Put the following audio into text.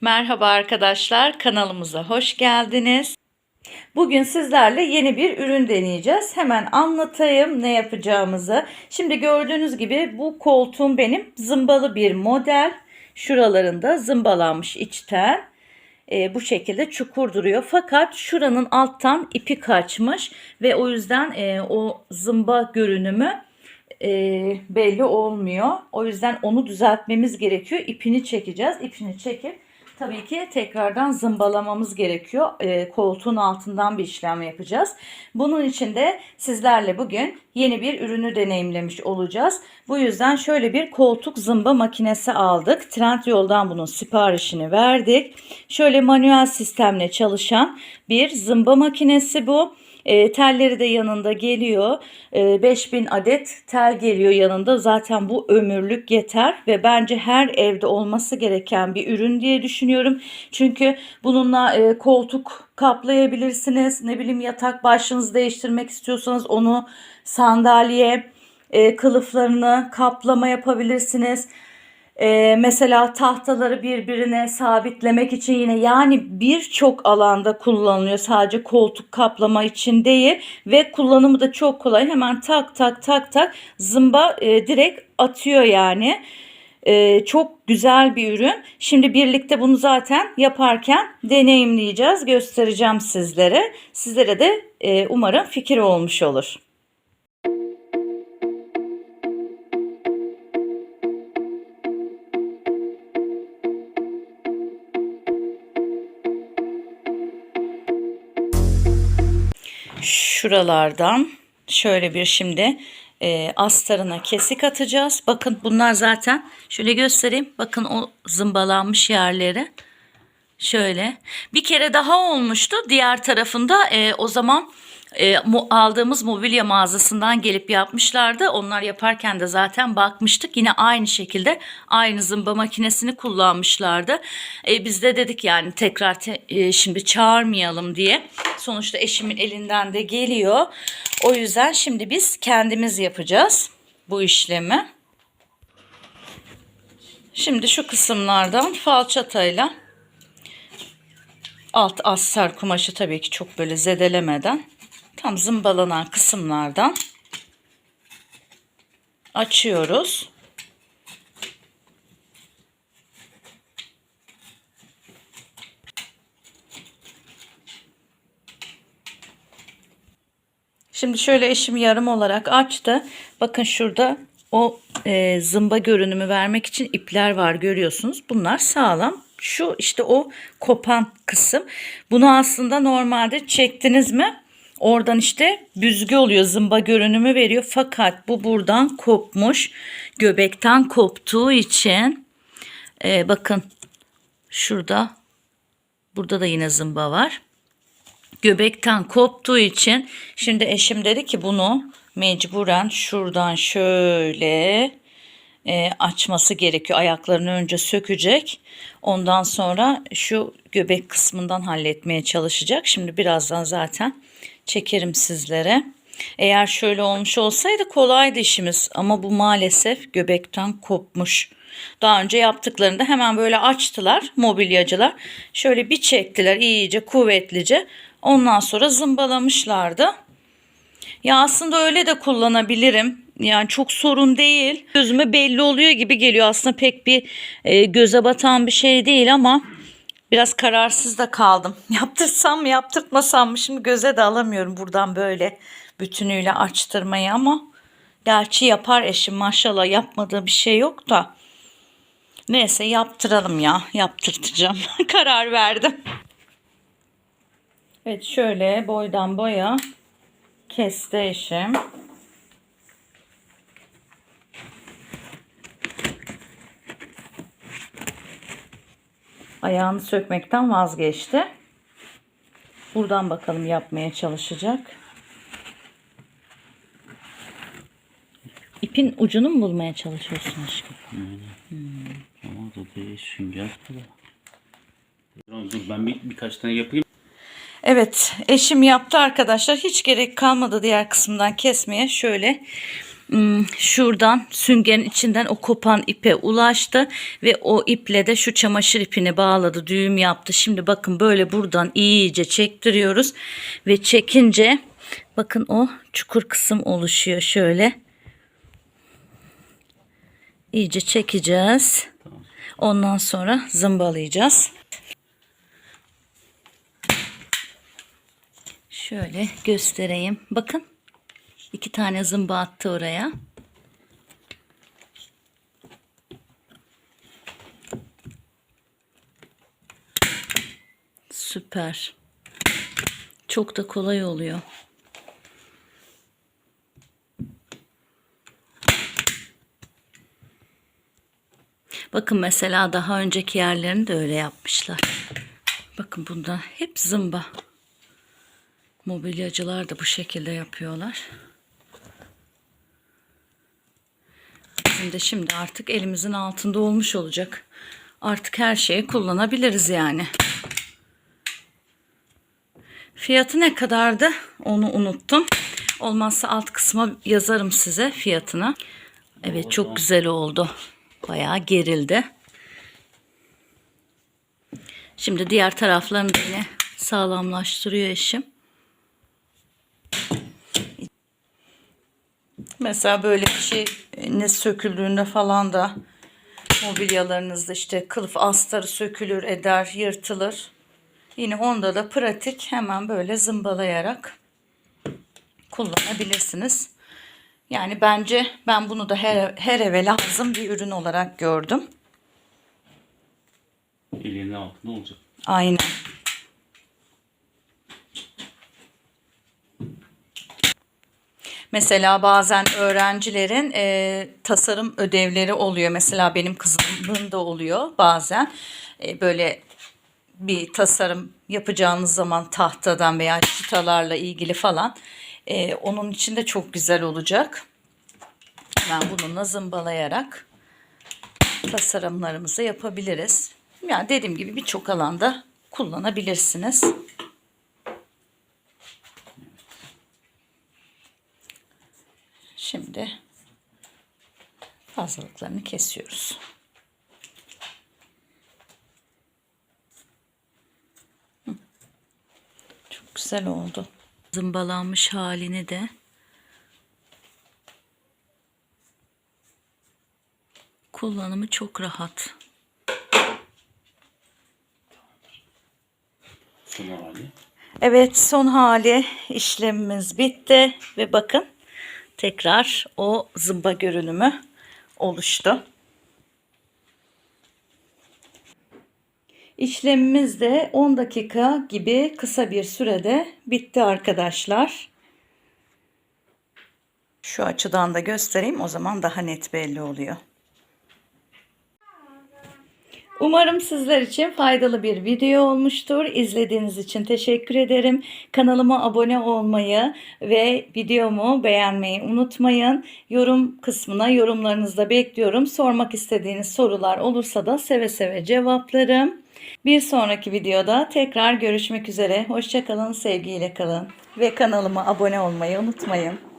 Merhaba arkadaşlar, kanalımıza hoş geldiniz. Bugün sizlerle yeni bir ürün deneyeceğiz. Hemen anlatayım ne yapacağımızı. Şimdi gördüğünüz gibi bu koltuğum benim zımbalı bir model. Şuralarında zımbalanmış içten. Ee, bu şekilde çukur duruyor. Fakat şuranın alttan ipi kaçmış ve o yüzden e, o zımba görünümü e, belli olmuyor. O yüzden onu düzeltmemiz gerekiyor. İpini çekeceğiz. İpini çekip tabii ki tekrardan zımbalamamız gerekiyor. E, koltuğun altından bir işlem yapacağız. Bunun için de sizlerle bugün yeni bir ürünü deneyimlemiş olacağız. Bu yüzden şöyle bir koltuk zımba makinesi aldık. Trendyol'dan bunun siparişini verdik. Şöyle manuel sistemle çalışan bir zımba makinesi bu. E, telleri de yanında geliyor. E, 5000 adet tel geliyor yanında. Zaten bu ömürlük yeter ve bence her evde olması gereken bir ürün diye düşünüyorum. Çünkü bununla e, koltuk kaplayabilirsiniz. Ne bileyim yatak başlığınızı değiştirmek istiyorsanız onu sandalye e, kılıflarını kaplama yapabilirsiniz. Ee, mesela tahtaları birbirine sabitlemek için yine yani birçok alanda kullanılıyor. Sadece koltuk kaplama için değil ve kullanımı da çok kolay. Hemen tak tak tak tak zımba e, direkt atıyor yani. Ee, çok güzel bir ürün. Şimdi birlikte bunu zaten yaparken deneyimleyeceğiz. Göstereceğim sizlere. Sizlere de e, umarım fikir olmuş olur. Şuralardan şöyle bir şimdi e, astarına kesik atacağız. Bakın bunlar zaten şöyle göstereyim. Bakın o zımbalanmış yerleri. Şöyle bir kere daha olmuştu. Diğer tarafında e, o zaman e, mu, aldığımız mobilya mağazasından gelip yapmışlardı. Onlar yaparken de zaten bakmıştık. Yine aynı şekilde aynı zımba makinesini kullanmışlardı. E, biz de dedik yani tekrar te, e, şimdi çağırmayalım diye. Sonuçta eşimin elinden de geliyor. O yüzden şimdi biz kendimiz yapacağız bu işlemi. Şimdi şu kısımlardan falçatayla alt astar kumaşı tabii ki çok böyle zedelemeden tam zımbalanan kısımlardan açıyoruz. Şimdi şöyle eşim yarım olarak açtı. Bakın şurada o e, zımba görünümü vermek için ipler var görüyorsunuz. Bunlar sağlam. Şu işte o kopan kısım. Bunu aslında normalde çektiniz mi? Oradan işte büzgü oluyor zımba görünümü veriyor. Fakat bu buradan kopmuş. Göbekten koptuğu için e, bakın şurada burada da yine zımba var. Göbekten koptuğu için şimdi eşim dedi ki bunu mecburen şuradan şöyle e, açması gerekiyor. Ayaklarını önce sökecek. Ondan sonra şu göbek kısmından halletmeye çalışacak. Şimdi birazdan zaten çekerim sizlere. Eğer şöyle olmuş olsaydı kolaydı işimiz ama bu maalesef göbekten kopmuş. Daha önce yaptıklarında hemen böyle açtılar mobilyacılar. Şöyle bir çektiler iyice kuvvetlice. Ondan sonra zımbalamışlardı. Ya aslında öyle de kullanabilirim. Yani çok sorun değil. Gözüme belli oluyor gibi geliyor. Aslında pek bir e, göze batan bir şey değil ama biraz kararsız da kaldım. Yaptırsam mı yaptırtmasam mı? Şimdi göze de alamıyorum buradan böyle bütünüyle açtırmayı ama gerçi yapar eşim maşallah yapmadığı bir şey yok da. Neyse yaptıralım ya. Yaptırtacağım. Karar verdim. Evet şöyle boydan boya kesti eşim. Ayağını sökmekten vazgeçti. Buradan bakalım yapmaya çalışacak. İpin ucunu mu bulmaya çalışıyorsun aşkım? Ama da değil sünger. Dur ben bir, birkaç tane yapayım. Evet eşim yaptı arkadaşlar. Hiç gerek kalmadı diğer kısımdan kesmeye. Şöyle hmm, şuradan süngerin içinden o kopan ipe ulaştı ve o iple de şu çamaşır ipini bağladı düğüm yaptı. Şimdi bakın böyle buradan iyice çektiriyoruz ve çekince bakın o çukur kısım oluşuyor şöyle. İyice çekeceğiz. Ondan sonra zımbalayacağız. Şöyle göstereyim. Bakın İki tane zımba attı oraya. Süper. Çok da kolay oluyor. Bakın mesela daha önceki yerlerini de öyle yapmışlar. Bakın bunda hep zımba. Mobilyacılar da bu şekilde yapıyorlar. Bizim de şimdi artık elimizin altında olmuş olacak. Artık her şeyi kullanabiliriz yani. Fiyatı ne kadardı? Onu unuttum. Olmazsa alt kısma yazarım size fiyatını. Evet çok güzel oldu. Bayağı gerildi. Şimdi diğer taraflarını yine sağlamlaştırıyor eşim. Mesela böyle bir şey ne söküldüğünde falan da mobilyalarınızda işte kılıf astarı sökülür eder yırtılır. Yine onda da pratik hemen böyle zımbalayarak kullanabilirsiniz. Yani bence ben bunu da her, her eve lazım bir ürün olarak gördüm. Elinin altında olacak. Aynen. Mesela bazen öğrencilerin e, tasarım ödevleri oluyor. Mesela benim kızımın da oluyor bazen. E, böyle bir tasarım yapacağınız zaman tahtadan veya çıtalarla ilgili falan. E, onun için de çok güzel olacak. Ben bununla zımbalayarak tasarımlarımızı yapabiliriz. Yani dediğim gibi birçok alanda kullanabilirsiniz. Şimdi fazlalıklarını kesiyoruz. Çok güzel oldu. Zımbalanmış halini de kullanımı çok rahat. Son hali. Evet son hali işlemimiz bitti ve bakın tekrar o zımba görünümü oluştu. İşlemimiz de 10 dakika gibi kısa bir sürede bitti arkadaşlar. Şu açıdan da göstereyim o zaman daha net belli oluyor. Umarım sizler için faydalı bir video olmuştur. İzlediğiniz için teşekkür ederim. Kanalıma abone olmayı ve videomu beğenmeyi unutmayın. Yorum kısmına yorumlarınızı da bekliyorum. Sormak istediğiniz sorular olursa da seve seve cevaplarım. Bir sonraki videoda tekrar görüşmek üzere. Hoşçakalın, sevgiyle kalın ve kanalıma abone olmayı unutmayın.